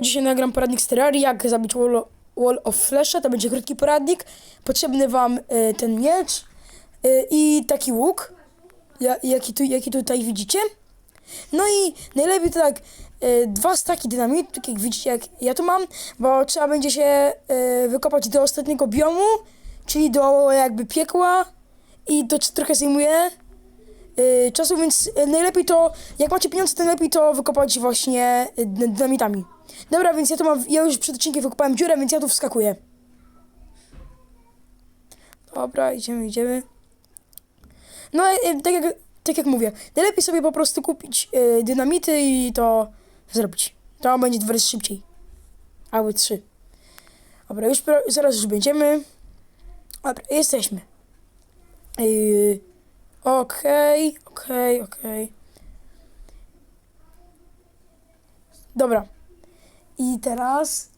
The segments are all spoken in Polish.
Dzisiaj nagram poradnik z Terrarii, jak zabić wall, wall of Flesha, to będzie krótki poradnik. Potrzebny wam e, ten miecz e, i taki łuk, ja, jaki, tu, jaki tutaj widzicie. No i najlepiej to tak e, dwa staki dynamitu, tak jak widzicie, jak ja tu mam, bo trzeba będzie się e, wykopać do ostatniego biomu, czyli do jakby piekła i to trochę zajmuje czasu, więc najlepiej to, jak macie pieniądze, to najlepiej to wykopać właśnie dy- dynamitami. Dobra, więc ja tu mam, ja już przed odcinkiem wykopałem dziurę, więc ja tu wskakuję. Dobra, idziemy, idziemy. No, e, tak jak, tak jak mówię, najlepiej sobie po prostu kupić e, dynamity i to zrobić. To będzie dwa razy szybciej. Albo trzy. Dobra, już zaraz już będziemy. Dobra, jesteśmy. Yy, Okej, okej, okej. Dobra. I teraz,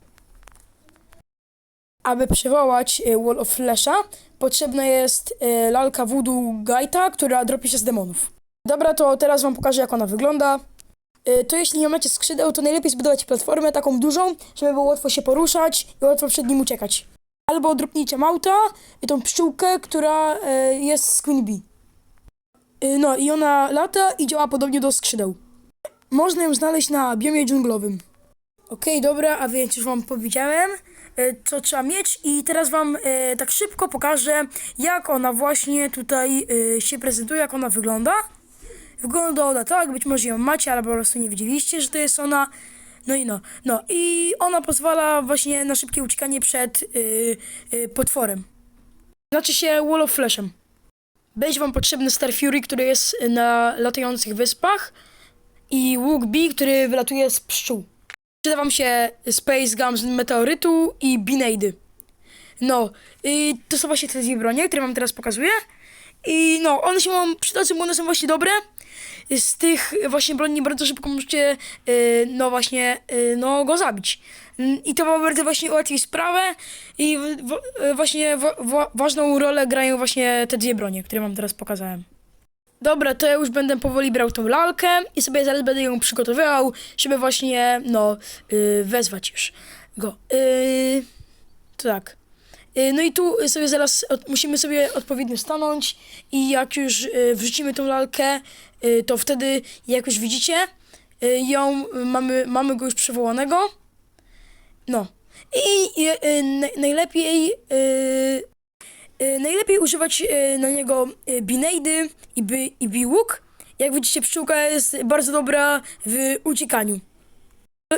aby przywołać e, Wall of Flesha, potrzebna jest e, lalka Voodoo Gaita, która dropi się z demonów. Dobra, to teraz wam pokażę, jak ona wygląda. E, To jeśli nie macie skrzydeł, to najlepiej zbudować platformę taką dużą, żeby było łatwo się poruszać i łatwo przed nim uciekać. Albo dropnijcie mauta i tą pszczółkę, która jest z Queen Bee. No i ona lata i działa podobnie do skrzydeł. Można ją znaleźć na biomie dżunglowym. Okej, dobra, a więc już wam powiedziałem, e, co trzeba mieć i teraz wam e, tak szybko pokażę, jak ona właśnie tutaj e, się prezentuje, jak ona wygląda. Wygląda ona tak, być może ją macie, albo po prostu nie wiedzieliście, że to jest ona. No i no, no i ona pozwala właśnie na szybkie uciekanie przed y, y, potworem. Znaczy się Wall of Flashem. Będzie wam potrzebny Star Fury, który jest na latających wyspach i łuk B, który wylatuje z pszczół. Przyda wam się Space Gum z meteorytu i Bineidy. No, y, to są właśnie te dwie bronie, które wam teraz pokazuję. I no, one się wam przydadzą, bo one są właśnie dobre. Z tych właśnie broni bardzo szybko możecie, y, no właśnie, y, no go zabić. I to wam bardzo właśnie ułatwi sprawę i w, w, właśnie wa- wa- ważną rolę grają właśnie te dwie bronie, które wam teraz pokazałem. Dobra, to ja już będę powoli brał tą lalkę i sobie zaraz będę ją przygotowywał, żeby właśnie, no, y, wezwać już go. Y, to tak. Y, No i tu sobie zaraz od, musimy sobie odpowiednio stanąć i jak już y, wrzucimy tą lalkę, y, to wtedy, jak już widzicie, ją mamy, mamy go już przywołanego. No. I na- najlepiej najlepiej używać y, na niego y, bineidy i, biłuk. Jak widzicie, pszczółka jest bardzo dobra w uciekaniu.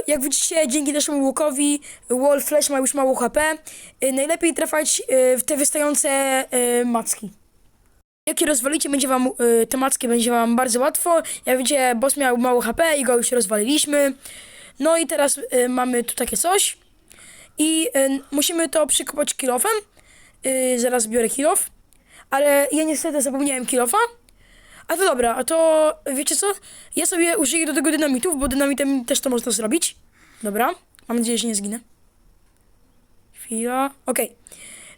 Jak widzicie, dzięki naszemu łukowi Wall Flash ma już mało HP. Y, Najlepiej trafiać y, w te wystające y, macki. Jak je rozwalicie, będzie wam, y, te macki będzie wam bardzo łatwo. Jak widzicie, boss miał mało HP i go już rozwaliliśmy. No i teraz y, mamy tu takie coś. I y, musimy to przykopać kilofem. Y, zaraz biorę kilof. Ale ja niestety zapomniałem kilofa. A to dobra, a to wiecie co? Ja sobie użyję do tego dynamitów, bo dynamitem też to można zrobić. Dobra, mam nadzieję, że nie zginę. Chwila, okej.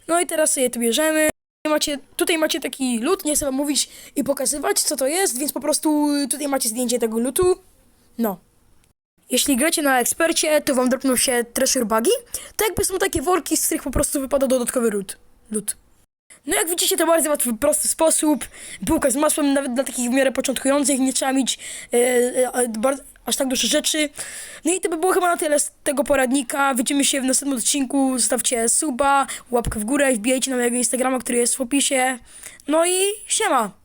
No i teraz sobie to bierzemy. Macie, tutaj macie taki lód, nie chcę wam mówić i pokazywać, co to jest, więc po prostu tutaj macie zdjęcie tego lutu. No. Jeśli gracie na ekspercie, to wam dropną się treasure bugi. To jakby są takie worki, z których po prostu wypada dodatkowy lód. Lód. No jak widzicie, to bardzo łatwy, prosty sposób. Bułka z masłem, nawet dla takich w miarę początkujących, nie trzeba mieć e, e, bardzo, aż tak dużo rzeczy. No i to by było chyba na tyle z tego poradnika. Widzimy się w następnym odcinku. Zostawcie suba, łapkę w górę i wbijajcie na mojego Instagrama, który jest w opisie. No i siema!